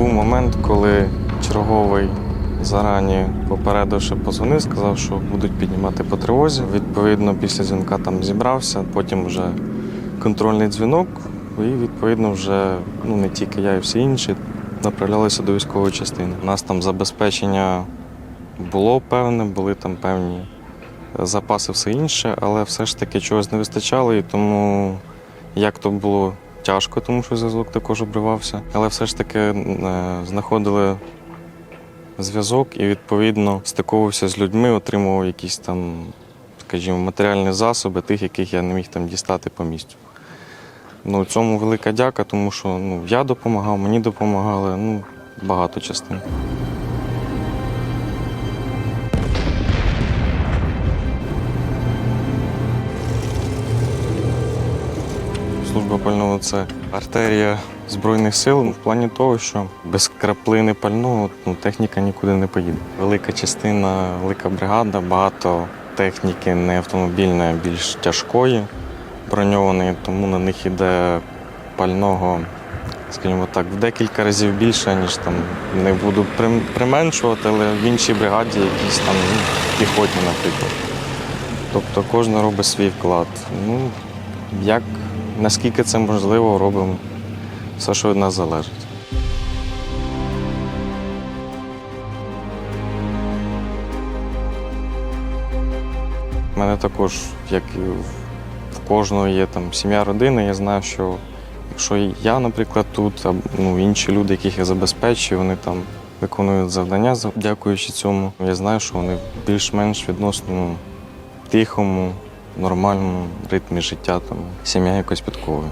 Був момент, коли черговий зарані попередивши позвонив, сказав, що будуть піднімати по тривозі. Відповідно, після дзвінка там зібрався, потім вже контрольний дзвінок, і відповідно вже ну не тільки я, і всі інші направлялися до військової частини. У нас там забезпечення було певне, були там певні запаси, все інше, але все ж таки чогось не вистачало, і тому як то було тяжко, тому що зв'язок також обривався. Але все ж таки е, знаходили зв'язок і відповідно стиковувався з людьми, отримував якісь там, скажімо, матеріальні засоби, тих, яких я не міг там дістати по місцю. Ну, цьому велика дяка, тому що ну, я допомагав, мені допомагали, ну, багато частин. Служба пального це артерія Збройних сил в плані того, що без краплини пального ну, техніка нікуди не поїде. Велика частина, велика бригада, багато техніки не автомобільної, а більш тяжкої, броньованої, тому на них іде пального, скажімо так, в декілька разів більше, ніж там не буду применшувати, але в іншій бригаді якісь там ну, піхотні, наприклад. Тобто кожен робить свій вклад. Ну, як наскільки це можливо, робимо все, що від нас залежить. У мене також, як і в кожного є там сім'я, родина. Я знаю, що якщо я, наприклад, тут, а ну, інші люди, яких я забезпечую, вони там виконують завдання, дякуючи цьому. Я знаю, що вони більш-менш відносно ну, тихому, нормальному ритмі життя, там сім'я якось підковує.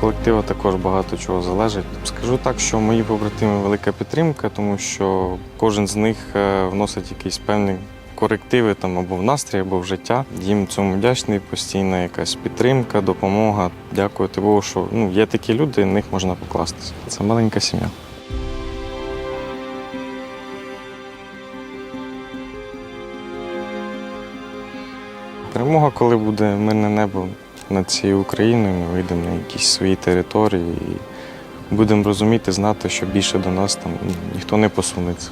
Колектива також багато чого залежить. Скажу так, що мої побратими велика підтримка, тому що кожен з них е, вносить якісь певні корективи там або в настрій, або в життя. Їм цьому вдячний, постійна якась підтримка, допомога. Дякувати Богу, що ну, є такі люди, на них можна покластися. Це маленька сім'я. Перемога, коли буде мирне небо над цією Україною, ми вийдемо на якісь свої території і будемо розуміти, знати, що більше до нас там ніхто не посунеться.